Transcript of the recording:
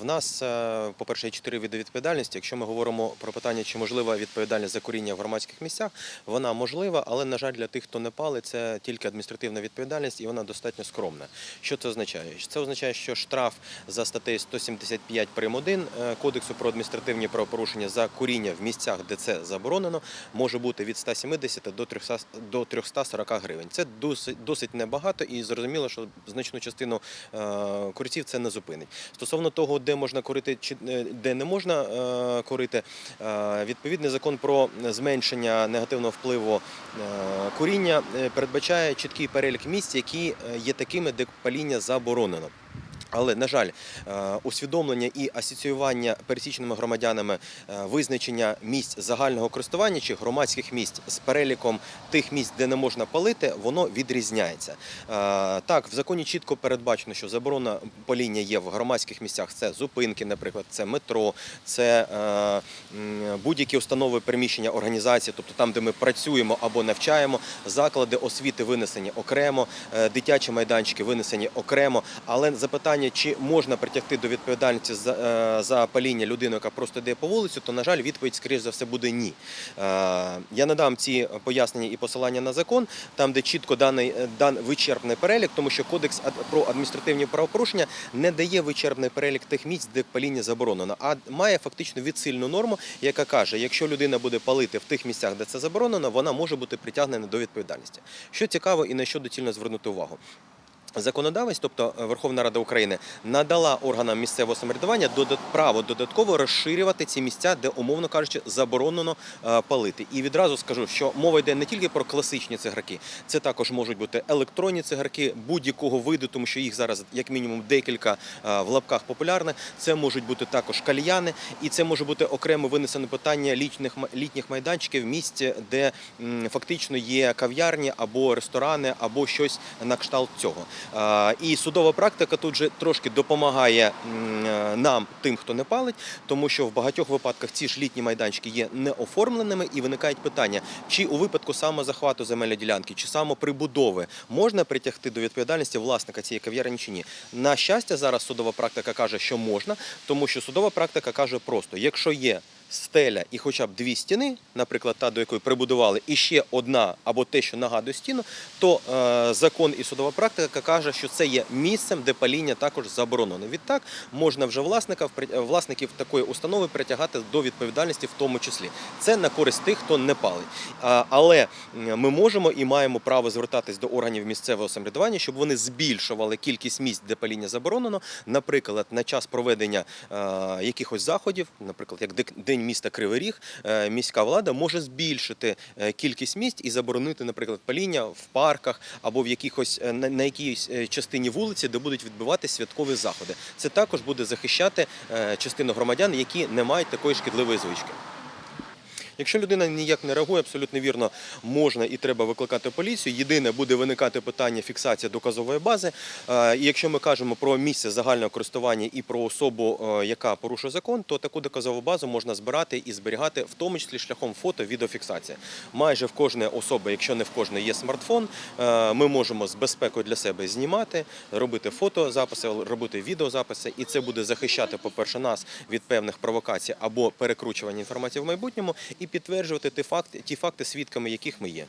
В нас, е, по-перше, є чотири види відповідальності. Якщо ми говоримо про питання, чи можлива відповідальність за куріння в громадських місцях, вона можлива, але, на жаль, для тих, хто не палить, це тільки адміністративна відповідальність, і вона достатньо скромна. Що це означає? Це означає, що штраф за статтею 175 прим. 1 е, Кодексу про адміністративні правопорушення за куріння в місцях, де це заборонено, може бути від 170 до 300, до 340 гривень. Це досить, досить небагато і зрозуміло, що значну частину е, курців це не зупинить. Стосовно того, де можна курити чи е, де не можна е, курити, е, відповідний закон про зменшення негативного впливу куріння передбачає чіткий перелік місць, які є такими, де паління заборонено. Але на жаль, е, усвідомлення і асоціювання пересічними громадянами е, визначення місць загального користування чи громадських місць з переліком тих місць, де не можна палити, воно відрізняється. Е, Так, в законі чітко передбачено, що заборона паління є в громадських місцях. Це зупинки, наприклад, це метро, це будь-які установи приміщення організації, тобто там, де ми працюємо або навчаємо, заклади освіти винесені окремо, дитячі майданчики винесені окремо. Але запитання, чи можна притягти до відповідальності за, е, за паління людину, яка просто йде по вулицю, то на жаль, відповідь, скоріш за все, буде ні. Е, Я надам ці пояснення і посилання на закон, там, де чітко даний е, дан вичерпний перелік, тому що кодекс про адміністративні правопорушення не дає вичерпний перелік тих місць, де паління заборонено, а має фактично відсильну норму, яка каже, якщо людина буде палити в тих місцях, де це заборонено, вона може бути притягнена до відповідальності. Що цікаво і на що доцільно звернути увагу. Законодавець, тобто е, Верховна Рада України, надала органам місцевого самоврядування право додатково розширювати ці місця, де, умовно кажучи, заборонено е, палити. І відразу скажу, що мова йде не тільки про класичні цигарки, це також можуть бути електронні цигарки будь-якого виду, тому що їх зараз як мінімум декілька е, в лапках популярних. Це можуть бути також кальяни, і це може бути окремо винесене питання літніх літніх майданчиків в місті, де фактично є кав'ярні або ресторани, або щось на кшталт цього. І судова практика тут же трошки допомагає е, нам, тим, хто не палить, тому що в багатьох випадках ці ж літні майданчики є неоформленими і виникають питання, чи у випадку самозахвату земельної ділянки, чи самоприбудови можна притягти до відповідальності власника цієї кав'ярні чи ні. На щастя, зараз судова практика каже, що можна, тому що судова практика каже просто: якщо є стеля і хоча б дві стіни, наприклад, та до якої прибудували, і ще одна або те, що нагадує стіну, то е, закон і судова практика каже, що це є місцем, де паління також заборонено. Відтак можна вже власника власників такої установи притягати до відповідальності, в тому числі. Це на користь тих, хто не палить. Але ми можемо і маємо право звертатись до органів місцевого самоврядування, щоб вони збільшували кількість місць, де паління заборонено, наприклад, на час проведення е, якихось заходів, наприклад, як Дек- День міста Кривий Ріг, е, міська влада може збільшити е, кількість місць і заборонити, наприклад, паління в парках або в якихось е, на, якійсь частині вулиці, де будуть відбуватися святкові заходи. Це також буде захищати частину громадян, які не мають такої шкідливої звички. Якщо людина ніяк не реагує, абсолютно вірно, можна і треба викликати поліцію. Єдине буде виникати питання фіксації доказової бази. Е, І якщо ми кажемо про місце загального користування і про особу, е, яка порушує закон, то таку доказову базу можна збирати і зберігати, в тому числі шляхом фото, відеофіксації. Майже в кожної особи, якщо не в кожної є смартфон, е, ми можемо з безпекою для себе знімати, робити фотозаписи, робити відеозаписи, і це буде захищати, по-перше, нас від певних провокацій або перекручування інформації в майбутньому, і підтверджувати ті факти, ті факти, свідками яких ми є.